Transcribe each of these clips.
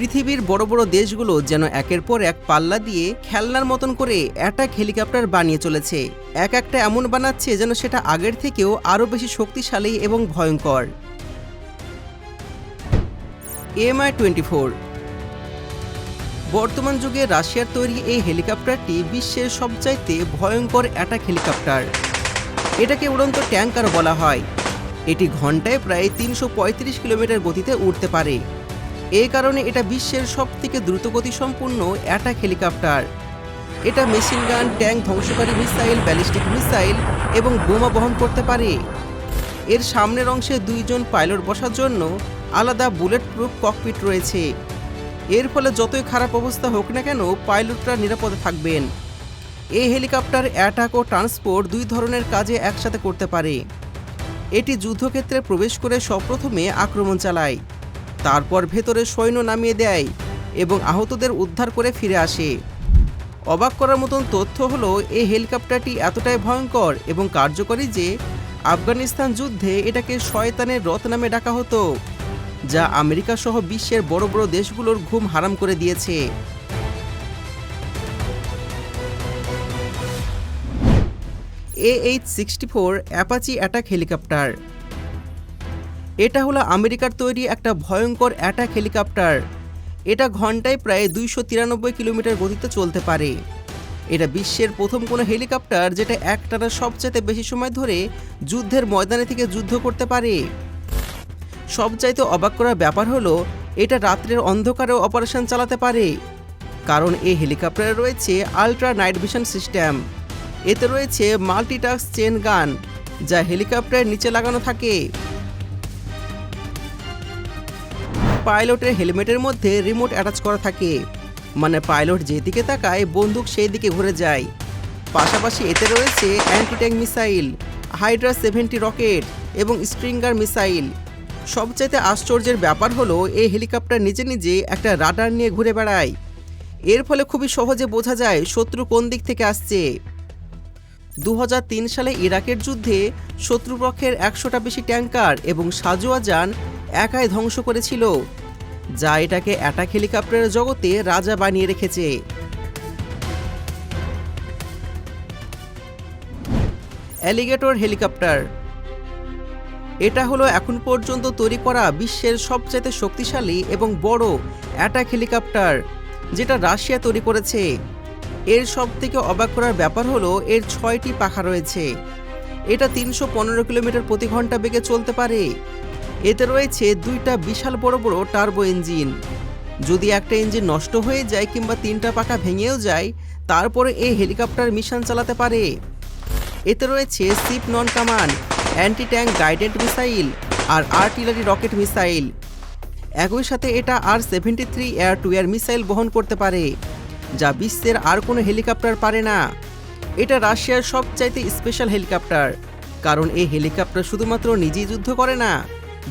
পৃথিবীর বড় বড় দেশগুলো যেন একের পর এক পাল্লা দিয়ে খেলনার মতন করে অ্যাটাক হেলিকপ্টার বানিয়ে চলেছে। এক একটা এমন বানাচ্ছে যেন সেটা আগের থেকেও আরও বেশি শক্তিশালী এবং ভয়ঙ্কর। MI twenty four. বর্তমান যুগে রাশিয়ার তৈরি এই হেলিকপ্টারটি বিশ্বের সবচাইতে ভয়ঙ্কর অ্যাটাক হেলিকপ্টার এটাকে উড়ন্ত ট্যাঙ্কার বলা হয়। এটি ঘন্টায় প্রায় তিনশো পঁয়ত্রিশ কিলোমিটার গতিতে উঠতে পারে। এই কারণে এটা বিশ্বের সবথেকে দ্রুতগতি সম্পূর্ণ অ্যাটাক হেলিকপ্টার। এটা মেশিন গান, ট্যাঙ্ক, ধ্বংসকারী মিসাইল, ব্যালিস্টিক মিসাইল এবং বোমা বহন করতে পারে। এর সামনের অংশে দুইজন পাইলট বসার জন্য আলাদা বুলেট প্রুফ ককপিট রয়েছে। এর ফলে যতই খারাপ অবস্থা হোক না কেন পাইলটরা নিরাপদে থাকবেন। এই হেলিকপ্টার অ্যাটাক ও ট্রান্সপোর্ট দুই ধরনের কাজে একসাথে করতে পারে। এটি যুদ্ধক্ষেত্রে প্রবেশ করে সপ্রথমে আক্রমণ চালায়। তারপর ভেতরে সৈন্য নামিয়ে দেয় এবং আহতদের উদ্ধার করে ফিরে আসে। অবাক করার মতন তথ্য হলো, এই হেলিকপ্টারটি এতটাই ভয়ঙ্কর এবং কার্যকরী যে আফগানিস্তান যুদ্ধে এটাকে শয়তানের রথ নামে ডাকা হতো, যা আমেরিকা সহ বিশ্বের বড় বড় দেশগুলোর ঘুম হারাম করে দিয়েছে। A H sixty four Apache attack helicopter এটা হলো আমেরিকার তৈরি একটা ভয়ঙ্কর অ্যাটাক হেলিকপ্টার এটা ঘন্টায় প্রায় দুইশো তিরানব্বই কিলোমিটার গতিতে চলতে পারে। এটা বিশ্বের প্রথম কোনো হেলিকপ্টার যেটা একটানা সবচাইতে বেশি সময় ধরে যুদ্ধের ময়দানে থেকে যুদ্ধ করতে পারে। সবচাইতে অবাক করার ব্যাপার হলো, এটা রাত্রের অন্ধকারেও অপারেশন চালাতে পারে। কারণ এই হেলিকপ্টারে রয়েছে আলট্রা নাইট ভিশন সিস্টেম এতে রয়েছে মাল্টিটাস্ক চেন গান যা হেলিকপ্টারের নিচে লাগানো থাকে। পাইলটের হেলমেটের মধ্যে রিমোট অ্যাটাচ করা থাকে। মানে পাইলট যেদিকে তাকায়, বন্দুক সেই দিকে ঘুরে যায়। পাশাপাশি এতে রয়েছে anti tank missile hydra seventy rocket এবং স্ট্রিঙ্গার মিসাইল সবচাইতে আশ্চর্যের ব্যাপার হলো, এই হেলিকপ্টার নিজে নিজে একটা রাডার নিয়ে ঘুরে বেড়ায়। এর ফলে খুবই সহজে বোঝা যায় শত্রু কোন দিক থেকে আসছে। দু হাজার তিন সালে ইরাকের যুদ্ধে শত্রুপক্ষের একশোটা বেশি ট্যাঙ্কার এবং সাজোয়া যান একাই ধ্বংস করেছিল। যা এটাকে অ্যাটাক হেলিকপ্টারের জগতে রাজা বানিয়ে রেখেছে। Alligator helicopter. এটা হলো এখন পর্যন্ত তৈরি করা বিশ্বের সবচেয়ে শক্তিশালী এবং বড় অ্যাটাক হেলিকপ্টার, যেটা রাশিয়া তৈরি করেছে। এর সব থেকে অবাক করার ব্যাপার হলো, এর ছয়টি পাখা রয়েছে। এটা তিনশো পনেরো কিলোমিটার প্রতি ঘণ্টা বেগে চলতে পারে। এতে রয়েছে দুইটা বিশাল বড় বড় টার্বো ইঞ্জিন। যদি একটা ইঞ্জিন নষ্ট হয়ে যায় কিংবা তিনটা পাখা ভেঙেও যায়, তারপরে এই হেলিকপ্টার মিশন চালাতে পারে। এতে রয়েছে সিপ নন কামান অ্যান্টি ট্যাঙ্ক গাইডেড মিসাইল আর আর্টিলারি রকেট মিসাইল। একই সাথে এটা আর seventy three air to air missile বহন করতে পারে, যা বিশ্বের আর কোনো হেলিকপ্টার পারে না। এটা রাশিয়ার সবচাইতে স্পেশাল হেলিকপ্টার, কারণ এই হেলিকপ্টার শুধুমাত্র নিজেই যুদ্ধ করে না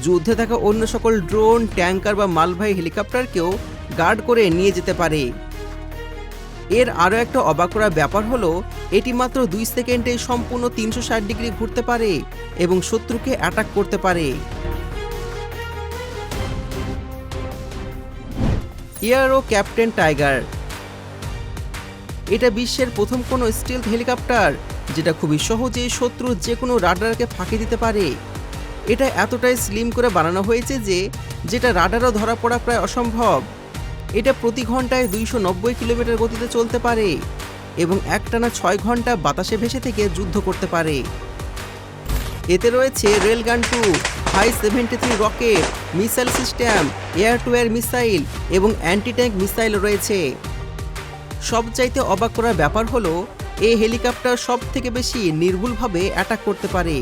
যুদ্ধে থাকা অন্য সকল ড্রোন, ট্যাঙ্কার বা মালবাহী হেলিকপ্টারকেও গার্ড করে নিয়ে যেতে পারে। এর আরও একটা অবাক করার ব্যাপার হলো, এটি মাত্র দুই সেকেন্ডে সম্পূর্ণ তিনশো ষাট ডিগ্রি ঘুরতে পারে এবং শত্রুকে অ্যাটাক করতে পারে। Eurocopter Tiger. এটা বিশ্বের প্রথম কোনো স্টিলথ হেলিকপ্টার, যেটা খুবই সহজেই শত্রুর যে কোনো রাডারকে ফাঁকি দিতে পারে। এটা এতটাই স্লিম করে বানানো হয়েছে যে যেটা রাডারও ধরা পড়া প্রায় অসম্ভব। এটা প্রতি ঘন্টায় দুইশো নব্বই কিলোমিটার গতিতে চলতে পারে এবং একটানা ছয় ঘণ্টা বাতাসে ভেসে থেকে যুদ্ধ করতে পারে। এতে রয়েছে railgun two high seventy three rocket missile system air to air missile এবং অ্যান্টি ট্যাঙ্ক মিসাইল রয়েছে। সবচাইতে অবাক করার ব্যাপার হলো এই হেলিকপ্টার সব থেকে বেশি নির্ভুলভাবে অ্যাটাক করতে পারে।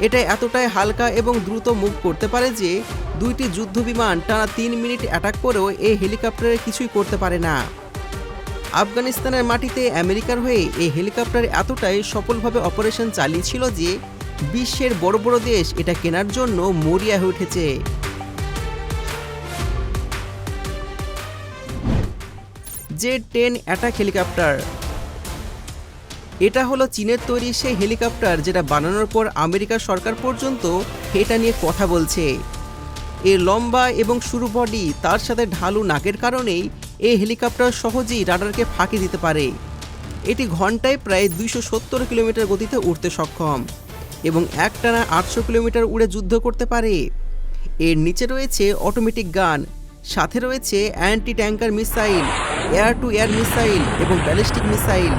এটা এতটাই হালকা এবং দ্রুত মুভ করতে পারে যে দুইটি যুদ্ধ বিমান টানা তিন মিনিট অ্যাটাক করেও এই হেলিকপ্টারে কিছুই করতে পারে না। আফগানিস্তানের মাটিতে আমেরিকার হয়ে এই হেলিকপ্টার এতটাই সফলভাবে অপারেশন চালিয়েছিল যে বিশ্বের বড় বড় দেশ এটা কেনার জন্য মরিয়া হয়ে উঠেছে। জে টেন অ্যাটাক হেলিকপ্টার এটা হলো চীনের তৈরি সেই হেলিকপ্টার যেটা বানানোর পর আমেরিকার সরকার পর্যন্ত এটা নিয়ে কথা বলছে। এর লম্বা এবং সরু বডি তার সাথে ঢালু নাকের কারণেই এই হেলিকপ্টার সহজেই রাডারকে ফাঁকি দিতে পারে। এটি ঘন্টায় প্রায় দুইশো সত্তর কিলোমিটার গতিতে উঠতে সক্ষম এবং একটানা আটশো কিলোমিটার উড়ে যুদ্ধ করতে পারে। এর নিচে রয়েছে অটোমেটিক গান, সাথে রয়েছে anti tanker missile, air to air missile এবং ব্যালিস্টিক মিসাইল।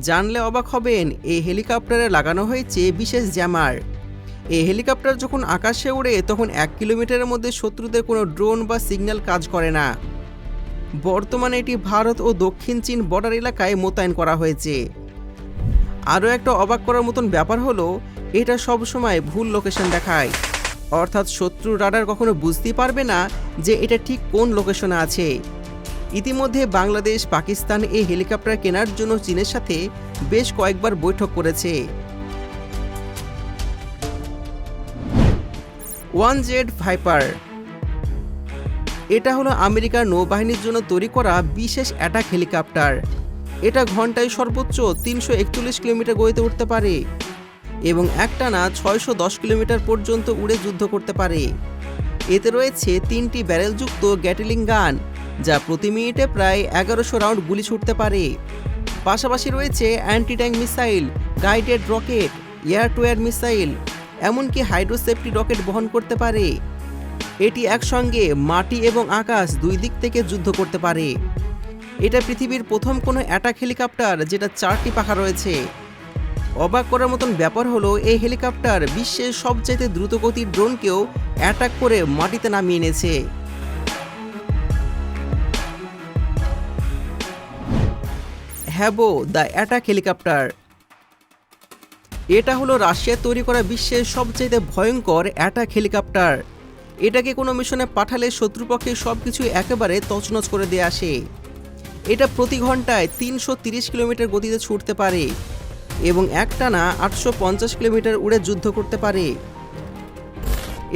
জানলে অবাক হবেন এই হেলিকপ্টারে লাগানো হয়েছে বিশেষ জ্যামার। এই হেলিকপ্টার যখন আকাশে ওড়ে তখন এক কিলোমিটারের মধ্যে শত্রুদের কোনো ড্রোন বা সিগন্যাল কাজ করে না। বর্তমানে এটি ভারত ও দক্ষিণ চীন বর্ডার এলাকায় মোতায়েন করা হয়েছে। আরও একটা অবাক করার মতন ব্যাপার হলো, এটা সবসময় ভুল লোকেশন দেখায়। অর্থাৎ শত্রু রাডার কখনো বুঝতেই পারবে না যে এটা ঠিক কোন লোকেশনে আছে। ইতিমধ্যে বাংলাদেশ, পাকিস্তান এই হেলিকপ্টার কেনার জন্য চীনের সাথে বেশ কয়েকবার বৈঠক করেছে। One Z Viper. এটা হলো আমেরিকার নৌবাহিনীর জন্য তৈরি করা বিশেষ অ্যাটাক হেলিকপ্টার। এটা ঘন্টায় সর্বোচ্চ তিনশো একচল্লিশ কিলোমিটার গতিতে উঠতে পারে এবং একটানা ছয়শো দশ কিলোমিটার পর্যন্ত উড়ে যুদ্ধ করতে পারে। এতে রয়েছে তিনটি ব্যারেলযুক্ত গ্যাটেলিং গান যা প্রতি মিনিটে প্রায় এগারোশো রাউন্ড গুলি ছুটতে পারে। পাশাপাশি রয়েছে anti tank missile guided rocket air to air missile এমনকি হাইড্রোসেফটি রকেট বহন করতে পারে। এটি একসঙ্গে মাটি এবং আকাশ দুই দিক থেকে যুদ্ধ করতে পারে। এটা পৃথিবীর প্রথম কোনো অ্যাটাক হেলিকপ্টার যেটা চারটি পাখা রয়েছে। অবাক করার মতন ব্যাপার হলো, এই হেলিকপ্টার বিশ্বের সবচাইতে দ্রুতগতির ড্রোনকেও অ্যাটাক করে মাটিতে নামিয়ে এনেছে। Havoc, the attack helicopter. এটা হলো রাশিয়ার তৈরি করা বিশ্বের সবচেয়ে ভয়ঙ্কর অ্যাটাক হেলিকপ্টার। এটাকে কোনো মিশনে পাঠালে শত্রুপক্ষের সব কিছু একেবারে তছনছ করে দিয়ে আসে। এটা প্রতি ঘন্টায় তিনশো কিলোমিটার গতিতে ছুটতে পারে এবং একটানা আটশো পঞ্চাশ কিলোমিটার উড়ে যুদ্ধ করতে পারে।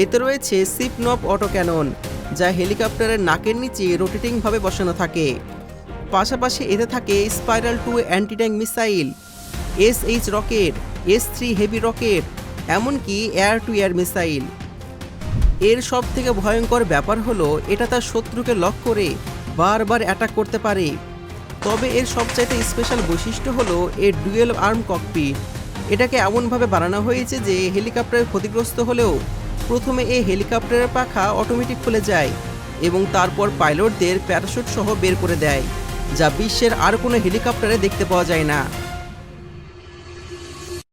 এতে রয়েছে সিপনপ অটো ক্যানন যা হেলিকপ্টারের নাকের নিচে রোটেটিংভাবে বসানো থাকে। পাশাপাশি এতে থাকে Spiral two anti tank missile S H rocket S three heavy rocket এমনকি এয়ার টু এয়ার মিসাইল এর সব থেকে ভয়ঙ্কর ব্যাপার হলো, এটা তার শত্রুকে লক করে বারবার অ্যাটাক করতে পারে। তবে এর সবচাইতে স্পেশাল বৈশিষ্ট্য হলো, এর ডুয়েল আর্ম ককপিট এটাকে এমনভাবে বানানো হয়েছে যে হেলিকপ্টার ক্ষতিগ্রস্ত হলেও প্রথমে এই হেলিকপ্টারের পাখা অটোমেটিক খুলে যায় এবং তারপর পাইলটদের প্যারাশুট সহ বের করে দেয়। যা বিশ্বের আর কোনো হেলিকপ্টারে দেখতে পাওয়া যায় না।